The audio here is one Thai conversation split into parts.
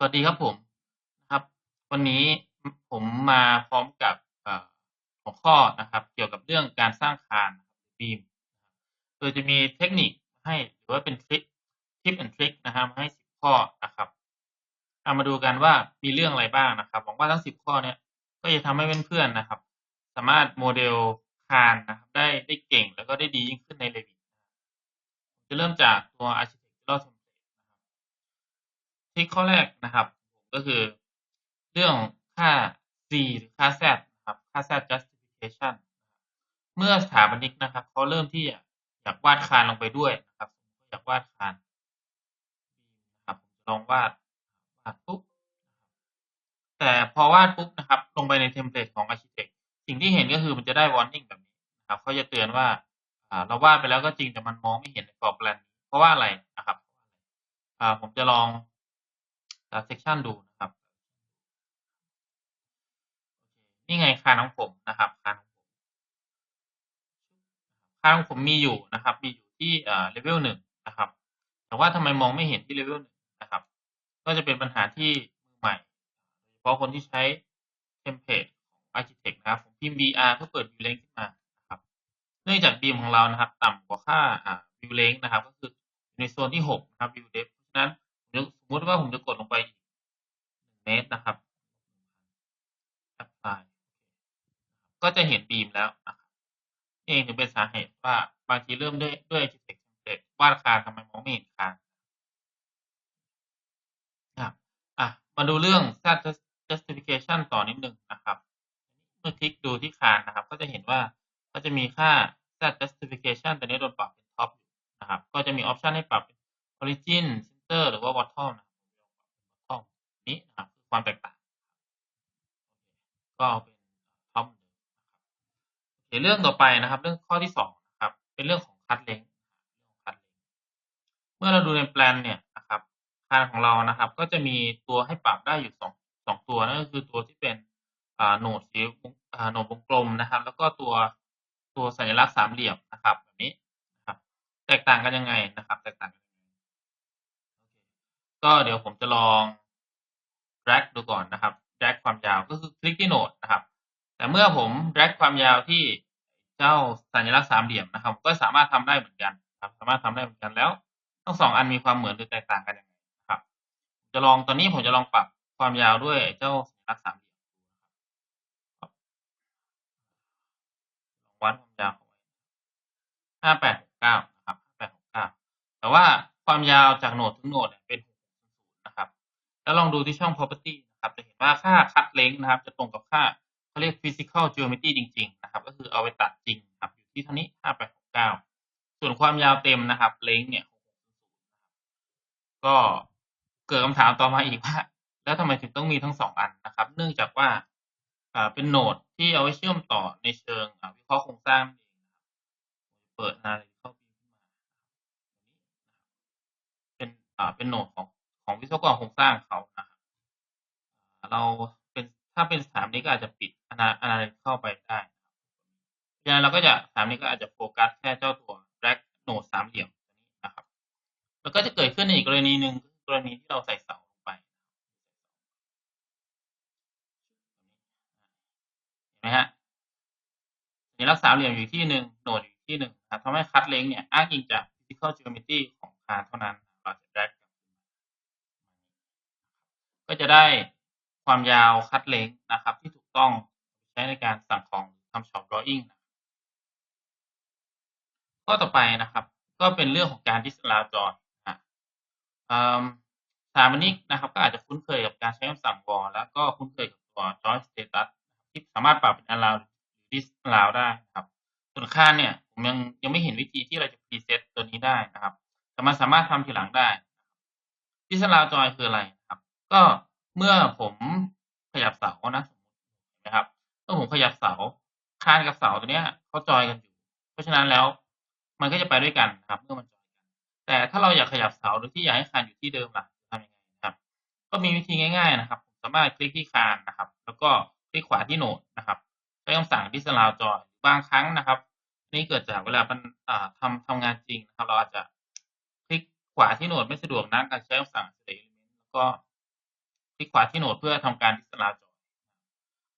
สวัสดีครับผมนะครับ วันนี้ผมมาพร้อมกับหัวข้อนะครับ เกี่ยวกับเรื่องการสร้างคานบีมโดยจะมีเทคนิคให้หรือว่าเป็นทริคทิปแอนทริคนะครับให้สิบข้อนะครับเอามาดูกันว่ามีเรื่องอะไรบ้างนะครับหวังว่าทั้งสิบข้อเนี้ยก็จะทำให้เพื่อนๆนะครับ สามารถโมเดลคานนะครับได้ได้เก่งแล้วก็ได้ดียิ่งขึ้นใน Revit จะเริ่มจากตัว Architectural Template นะครับท ริคข้อแรกนะครับ ก็คือเรื่องค่า c หรือค่า z นะครับ ค่า z justification เมื่อสถาปนิกนะครับเขาเริ่มที่อยากวาดคานลงไปด้วยนะครับอยากวาดคานนะครับผมจะลองวาดวาดปุ๊บแต่พอวาดปุ๊บนะครับ ลงไปในเทมเพลตของ Architect สิ่งที่เห็นก็คือมันจะได้ warning แบบนี้นะครับเขาจะเตือนว่าเราวาดไปแล้วก็จริงแต่มันมองไม่เห็นใน floor plan เพราะว่าอะไรนะครับผมจะลอง จาก section ดูนะครับ นี่ไงคาของผมนะครับคาของผมคาของผมมีอยู่นะครับ มีอยู่ที่เอ่อ level หนึ่งนะครับ แต่ว่าทำไมมองไม่เห็นที่ level หนึ่งนะครับ ก็จะเป็นปัญหาที่มือใหม่โดยเฉพาะคนที่ใช้เทมเพลตของ Architect นะครับ ผมพิมพ์ BR เพื่อเปิด view length ขึ้นมานะครับ เนื่องจากบีมของเรานะครับ ต่ำกว่าค่าอ่า view length นะครับ ก็คือในโซนที่หกนะครับ view depth เพราะฉะนั้น สมมติว่าผมจะกดลงไปอีกเมตรนะครับ apply ก็จะเห็นบีมแล้วนะครับนี่เองถึงเป็นสาเหตุว่าบางทีเริ่มด้วยด้วย architect template วาดคานทำไมมองไม่เห็นคานนะครับอะมาดูเรื่อง set justification ต่อนิดนึงนะครับเมื่อคลิกดูที่คานนะครับ ก็จะเห็นว่าก็จะมีค่า set justification ตัวนี้โดนปรับเป็น top นะครับ ก็จะมีออปชันให้ปรับเป็น origin center หรือว่า bottom นะครับ bottom นี้นะครับคือความแตกต่างก็เป็นท็อปเดี๋ยวเรื่องต่อไปนะครับ เรื่องข้อที่สองนะครับ เป็นเรื่องของคัดเลงคัดเลงเมื่อเราดูในแปลนเนี่ยนะครับคานของเรานะครับ ก็จะมีตัวให้ปรับได้อยู่สองสองตัวนั่นก็คือตัวที่เป็นอ่าโหนดสีอ่าโหนดวงกลมนะครับ แล้วก็ตัวตัวสัญลักษณ์สามเหลี่ยมนะครับแบบนี้นะครับ แตกต่างกันยังไงนะครับ แตกต่างกันยังไง ก็เดี๋ยวผมจะลอง drag ดูก่อนนะครับ drag ความยาวก็คือคลิกที่โหนดนะครับ แต่เมื่อผม drag ความยาวที่เจ้าสัญลักษณ์สามเหลี่ยมนะครับ ก็สามารถทำได้เหมือนกันครับ สามารถทำได้เหมือนกันแล้ว ทั้งสองอันมีความเหมือนหรือแตกต่างกันยังไงครับ จะลองตอนนี้ผมจะลองปรับความยาวด้วยเจ้าสัญลักษณ์สามเหลี่ยมลองวัดความยาวห้าแปดหกเก้านะครับห้าแปดหกเก้าแต่ว่าความยาวจากโหนดถึงโหนดเป็นหก แล้วลองดูที่ช่อง property นะครับ จะเห็นว่าค่าคัดเลงนะครับ จะตรงกับค่าเขาเรียก physical geometry จริง ๆ นะครับ ก็คือเอาไปตัดจริงครับ อยู่ที่เท่านี้ห้าแปดหกเก้าส่วนความยาวเต็มนะครับเลงเนี่ยก็เกิดคำถามต่อมาอีกว่า แล้วทำไมถึงต้องมีทั้งสองอันนะครับ เนื่องจากว่าเป็นโหนดที่เอาไว้เชื่อมต่อในเชิงวิเคราะห์โครงสร้างเองเปิดนาฬิกาขึ้นมาเป็นเป็นโหนดของ วิศวกรโครงสร้างเขานะครับเราเป็นถ้าเป็นสถามนี้ก็อาจจะปิดอนาอนาลิเข้าไปได้เพราะฉะนั้นเราก็จะสถามนี้ก็อาจจะโฟกัสแค่เจ้าตัว drag โนดสามเหลี่ยมนี้นะครับ แล้วก็จะเกิดขึ้นในอีกกรณีหนึ่งกรณีที่เราใส่เสาลงไปเห็นไหมฮะสัญลักษณ์สาเหลี่ยมอยู่ที่หนึ่งโหนดอยู่ที่หนึ่งทำให้คัดเลงเนี่ยอ้างอิงจาก physical geometry ของคานเท่านั้นเราจะ drag ก็จะได้ความยาวคัดเลงนะครับ ที่ถูกต้องใช้ในการสั่งของทำช็อป drawing นะข้อต่อไปนะครับ ก็เป็นเรื่องของการ disallow join นะสถาปนิกนะครับ ก็อาจจะคุ้นเคยกับการใช้คำสั่ง for แล้วก็คุ้นเคยกับตัว join status ที่สามารถปรับเป็น allow หรือ disallow ได้นะครับ ส่วนค่าเนี่ยผมยังยังไม่เห็นวิธีที่เราจะ preset ตัวนี้ได้นะครับ แต่มันสามารถทำทีหลังได้ disallow join คืออะไร ก็เมื่อผมขยับเสานะนะครับเมื่อผมขยับเสาคานกับเสาตัวเนี้ยเขาจอยกันอยู่ เพราะฉะนั้นแล้ว มันก็จะไปด้วยกันนะครับเมื่อมันจอยกัน แต่ถ้าเราอยากขยับเสาหรือที่อยากให้คานอยู่ที่เดิมล่ะทำยังไงนะครับ ก็มีวิธีง่าย ๆนะครับ สามารถคลิกที่คานนะครับ แล้วก็คลิกขวาที่โหนดนะครับใช้คำสั่ง disallow join บางครั้งนะครับ นี่เกิดจากเวลามันทำทำงานจริงนะครับ เราอาจจะคลิกขวาที่โหนดไม่สะดวกนะการใช้คำสั่ง select element แล้วก็ คลิกขวาที่โหนดเพื่อทำการดิสลาจอย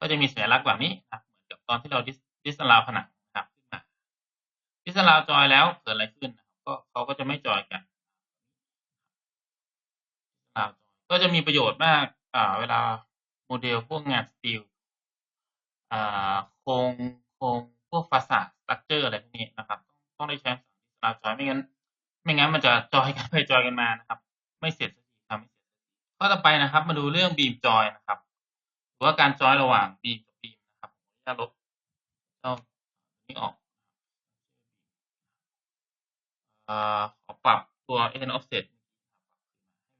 ก็จะมีสัญลักษณ์แบบนี้นะเหมือนกับตอนที่เราดิสลาวผนังนะครับขึ้นมาดิสลาจอยแล้วเกิดอะไรขึ้นนะก็เขาก็จะไม่จอยกันก็จะมีประโยชน์มากอ่าเวลาโมเดลพวกงานสตีลอ่าโครงโครงพวกฟาสาสตรัคเจอร์อะไรพวกนี้นะครับต้องได้ใช้ดิสลาจอยไม่งั้นไม่งั้นมันจะจอยกันไปจอยกันมานะครับ ไม่เสร็จ ข้อต่อไปนะครับ มาดูเรื่องบีมจอยนะครับหรือว่าการจอยระหว่างบีมกับบีมนะครับผมจะลบเจ้านี้ออกอ่อขอปรับตัว n offset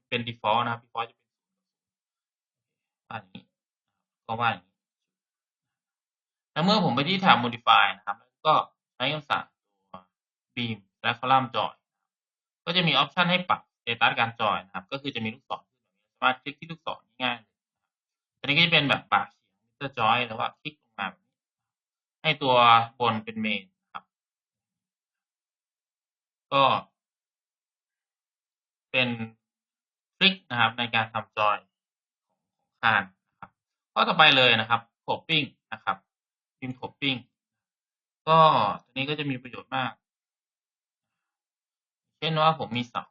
เป็น default นะครับ default จะเป็นว่าอย่างนี้ก็ว่าอย่างนี้แล้วเมื่อผมไปที่แท็บ modify นะครับก็ใช้คำสั่งตัว beam และ column join ก็จะมีออปชันให้ปรับสเตตัสการจอยนะครับ ก็คือจะมีลูกศรามารถคลิกที่ลูกศรง่ายเลยอันนี้ก็จะเป็นแบบปากเขียงมิเตอร์จอยหรือว่าคลิกลงมาแบบนี้ ให้ตัวบนเป็นเมนครับ ก็ เป็นทริคนะครับในการทำจอยของคานนะครับข้อต่อไปเลยนะครับโคปปิ้งนะครับบิมโคปปิ้งก็ตัวนี้ก็จะมีประโยชน์มาก เช่นว่าผมมีเสาต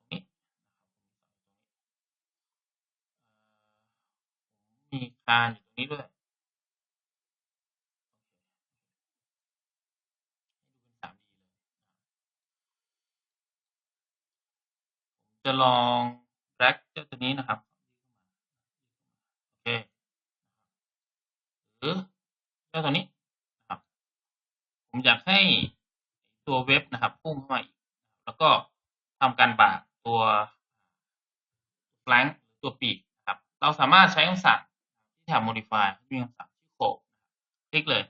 รงนี้ มีคานอยู่ตรงนี้ด้วยจะลองแบล็กเจ้าตัวนี้นะครับ โอเค หรือเจ้าตัวนี้นะครับ ผมอยากให้ตัวเว็บนะครับพุ่งเข้ามาอีก แล้วก็ทำการบากตัวแฟลงตัวปีกนะครับ เราสามารถใช้คำสั่ง ที่แท็บ modify มีคำสั่งที่โขบคลิกเลย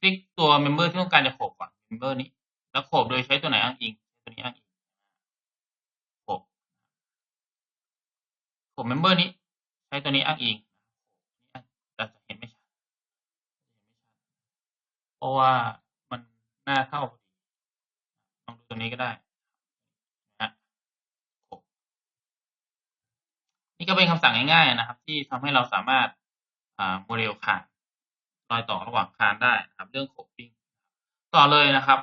คลิกตัว member ที่ต้องการจะโขบก่อน member นี้ แล้วโขบโดยใช้ตัวไหนอ้างอิงตัวนี้อ้างอิงโขบโขบ member นี้ ใช้ตัวนี้อ้างอิงแต่จะเห็นไม่ชัดเพราะว่ามันหน้าเท่าพอดีลองดูตัวนี้ก็ได้นะนี่ก็เป็นคำสั่งง่ายๆนะครับ ที่ทำให้เราสามารถ โมเดลคานรอยต่อระหว่างคานได้นะครับ เรื่องโขบปิ้งต่อเลยนะครับ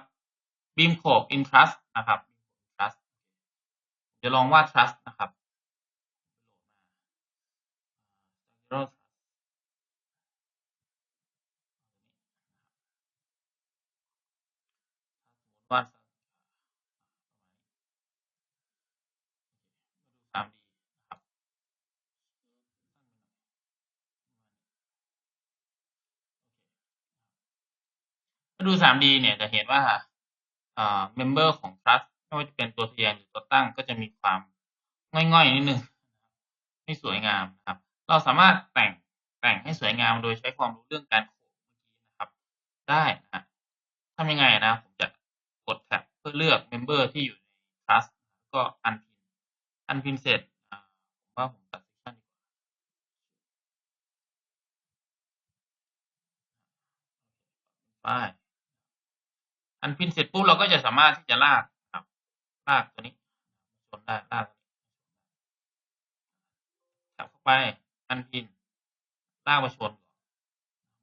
บีมโขบ in trust นะครับ trust จะลองวาด trust นะครับวาดสามดีนะครับมาดู 3D เนี่ยจะเห็นว่าอ่า member ของ trust ไม่ว่าจะเป็นตัวทแยงหรือตัวตั้งก็จะมีความง่อยๆนิดนึงไม่สวยงามนะครับ เราสามารถแต่งแต่งให้สวยงามโดยใช้ความรู้เรื่องการโขกเมื่อกี้นะครับ ได้นะทำยังไงนะ ผมจะกดแท็บเพื่อเลือก member ที่อยู่ใน trust ก็ unpin unpin เสร็จผมว่าผมตัด section ดีกว่าป้าย อันพินเสร็จปุ๊บเราก็จะสามารถที่จะลากครับลากตัวนี้ชนได้ลากจับเข้าไป อันพินลากมาชน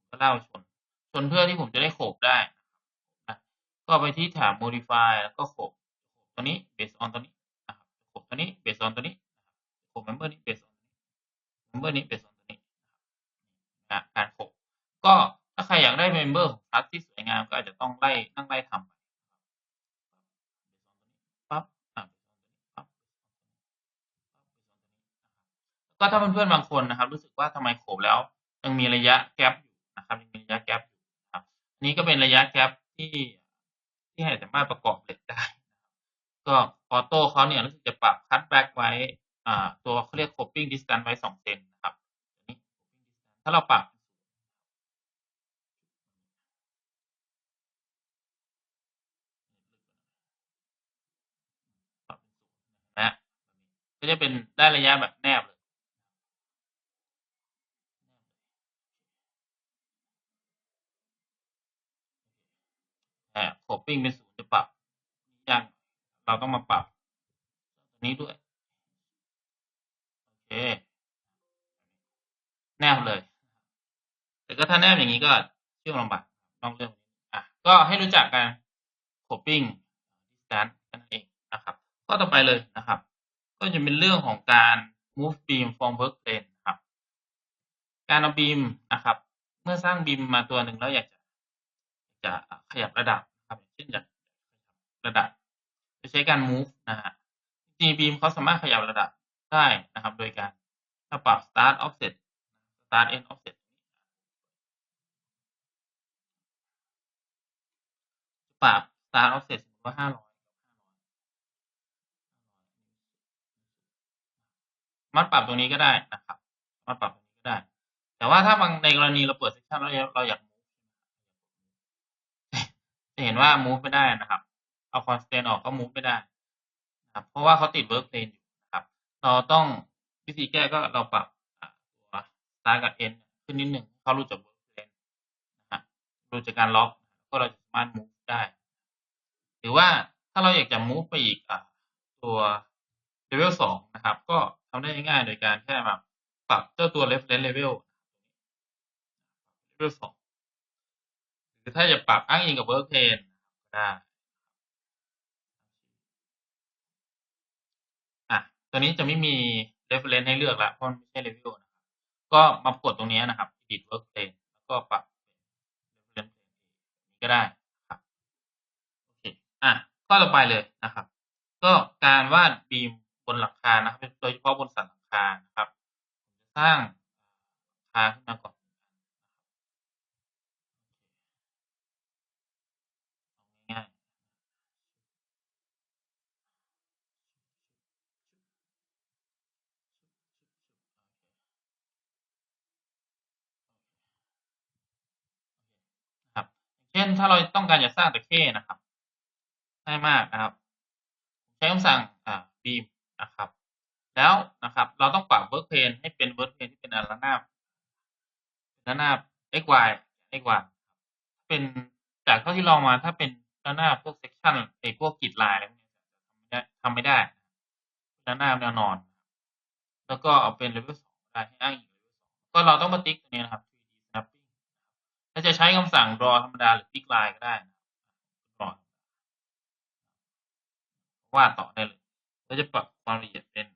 ก็ลากมาชนชนเพื่อที่ผมจะได้โขบได้ ก็ไปที่แถบ modify แล้วก็โขบตัวนี้ based on ตัวนี้นะครับโขบตัวนี้ based on ตัวนี้โขบ member นี้ based onmember นี้ based on ตัวนี้นะการโขบก็ ถ้าใครอยากได้เมมเบอร์ของคลาสที่สวยงามก็อาจจะต้องไล่นั่งไล่ทำไปปั๊บก็ถ้าเพื่อนๆบางคนนะครับ รู้สึกว่าทำไมโขบแล้วยังมีระยะแกลบอยู่นะครับยังมีระยะแกลบอยู่ครับนี้ก็เป็นระยะแกลบที่ที่ให้สามารถประกอบเหล็กได้ ก็ออโต้เขาเนี่ยรู้สึกจะปรับคัตแบ็กไว้ อ่า ตัวเขาเรียก coping distance ไว้สองเซนนะครับถ้าเราปรับนะ ก็จะเป็นได้ระยะแบบแนบเลยแอบโคปิ้งเป็นศูนย์จะปรับยากเราต้องมาปรับตัวนี้ด้วย โอเค แนบเลย แต่ก็ถ้าแนบอย่างนี้ก็เชื่อมลำบากนอกเรื่องอะ ก็ให้รู้จักกัน coping distance กันเองนะครับข้อต่อไปเลยนะครับ ก็จะเป็นเรื่องของการ move beam from work plane ครับ การเอาบีมนะครับ เมื่อสร้างบีมมาตัวหนึ่งแล้วอยากจะจะขยับระดับนะครับเช่นอยากระดับจะใช้การ move นะฮะจริงบีมเขาสามารถขยับระดับได้นะครับ โดยการถ้าปรับ start offset start end offset ปรับ start offset สมมติว่าห้าร้อย มันปรับตรงนี้ก็ได้นะครับมันปรับตรงนี้ก็ได้ แต่ว่าถ้าบางในกรณีเราเปิด section แล้วเราอยาก move จะเห็นว่า move ไม่ได้นะครับ เอา constant ออกก็ move ไม่ได้นะครับเพราะว่าเขาติด work plane อยู่นะครับ เราต้องวิธีแก้ก็เราปรับตัว start กับ end ขึ้นนิดหนึ่งเขารู้จัก work plane นะฮะรู้จักการล็อกก็เราจะสามารถ move ได้ หรือว่าถ้าเราอยากจะ move ไปอีกอะตัว level สองนะครับ ก็ ทำได้ง่ายๆโดยการแค่มาปรับเจ้าตัว reference level level สองหรือถ้าจะปรับอ้างอิงกับ work plane ก็ได้อะตัวนี้จะไม่มี reference ให้เลือกแล้วเพราะมันไม่ใช่ level นะครับก็มากดตรงนี้นะครับ edit work plane แล้วก็ปรับ reference นี้ก็ได้ครับโอเคอะข้อต่อไปเลยนะครับ ก็การวาดบีม นหลังคานะครับโดยเฉพาะบนสันหลังคานะครับสร้างหลังคาขึ้นมาก่อนง่ายเช่นถ้าเราต้องการจะสร้างตะเข้นะครับง่ายมากนะครับ ใช้คำสั่งอ่า beam นะครับ แล้วนะครับ เราต้องปรับ work plane ให้เป็น work plane ที่เป็นระนาบระนาบ x y x y เป็นจากเท่าที่ลองมาถ้าเป็นระนาบพวก section ไอพวกกริดลายอะไรพวกนี้ทำไม่ได้ระนาบแนวนอน แล้วก็เอาเป็น level สองได้ให้อ้างอิง level สองก็เราต้องมาติ๊กตรงนี้นะครับ 3D snapping ถ้าจะใช้คำสั่ง draw ธรรมดาหรือ pick line ก็ได้นะ draw วาดต่อได้เลย เราจะปรับความละเอียดเป็น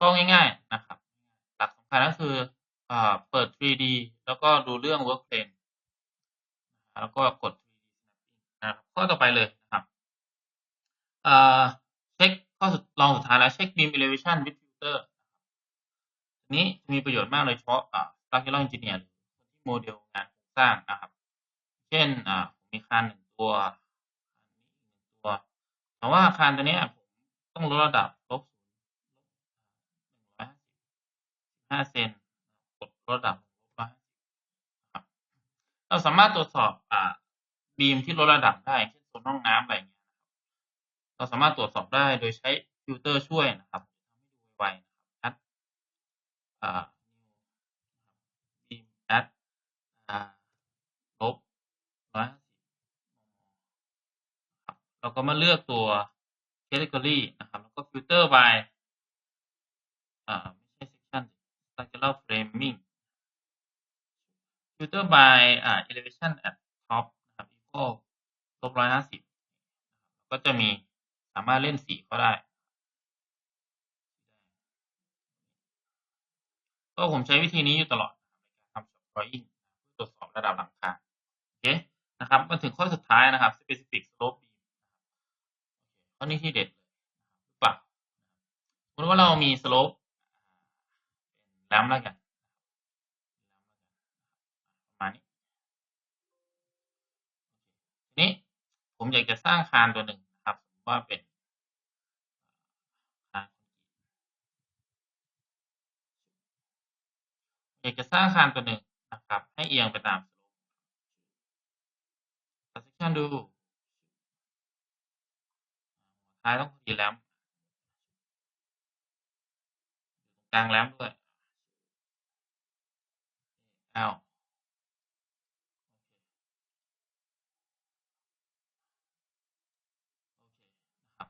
ก็ง่ายๆนะครับ หลักสำคัญก็คืออ่าเปิด 3D แล้วก็ดูเรื่อง work plane แล้วก็กด 3D นะครับข้อต่อไปเลยนะครับอ่าเช็คข้อสุดลองสุดท้ายแล้วเช็ค beam elevation with filter ันนี้มีประโยชน์มากเลยเฉพาะอ่า structural engineer หรือคนที่โมเดลงานโครงสร้างนะครับ เช่นอ่ามีคานหนึ่งตัวตัว แต่ว่าคานตัวนี้ผมต้องลดระดับลบห้าเซนกดระดับลบร้อยครับเราสามารถตรวจสอบอ่าบีมที่ลดระดับได้เช่นโซนห้องน้ำอะไรเงี้ยเราสามารถตรวจสอบได้โดยใช้ฟิลเตอร์ช่วยนะครับทำให้ดูไวนะครับ add อ่า beam add อ่าลบร้อยห้าสิบครับเราก็มาเลือกตัว category นะครับ แล้วก็ filter by อ่าไม่ใช่ section structural framing filter by อ่า elevation at top นะครับ equal ลบร้อยห้าสิบก็จะมีสามารถเล่นสีเขาได้ ก็ผมใช้วิธีนี้อยู่ตลอดในการทำ drawing เพื่อตรวจสอบระดับหลังคาโอเคนะครับมาถึงข้อสุดท้ายนะครับ specific slope beam ข้อนี้ที่เด็ดเลยหรือเปล่าสมมติว่าเรามี slope เป็นแรมแล้วกันประมาณนี้นี้ผมอยากจะสร้างคานตัวหนึ่งนะครับว่าเป็นคาน อยากจะสร้างคานตัวหนึ่งนะครับ ให้เอียงไปตาม slope ตัด section ดูท้ายต้องพอดีแรมกลางแรมด้วย L โอเคนะครับ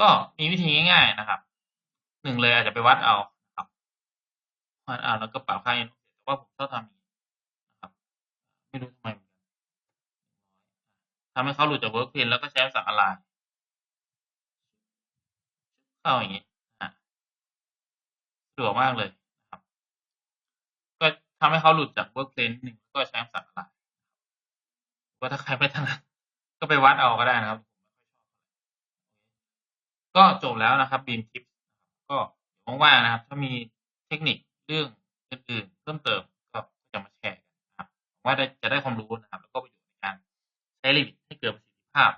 ก็มีวิธีง่ายๆนะครับหนึ่งเลยอาจจะไปวัดเอา นะครับวัดเอาแล้วก็ปรับค่า n แต่ว่าผมชอบทำอย่างนี้นะครับ ไม่รู้ทำไมเหมือนกันทำให้เขาหลุดจาก workplace แล้วก็ใช้สั่งอะไรเข้าอย่างนี้อะสะดวกมากเลยนะครับ ก็ทำให้เขาหลุดจาก workplace หนึ่งก็ใช้สั่งอะไรว่าถ้าใครไม่ถนัดก็ไปวัดเอาก็ได้นะครับ ก็จบแล้วนะครับ Beam Tips ก็ว่างๆนะครับ ถ้ามีเทคนิค เรื่องอื่นๆเพิ่มเติมก็จะมาแชร์กันนะครับว่าได้จะได้ความรู้นะครับ แล้วก็ประโยชน์ในการใช้ลิมิตให้เกิดประสิทธิภาพ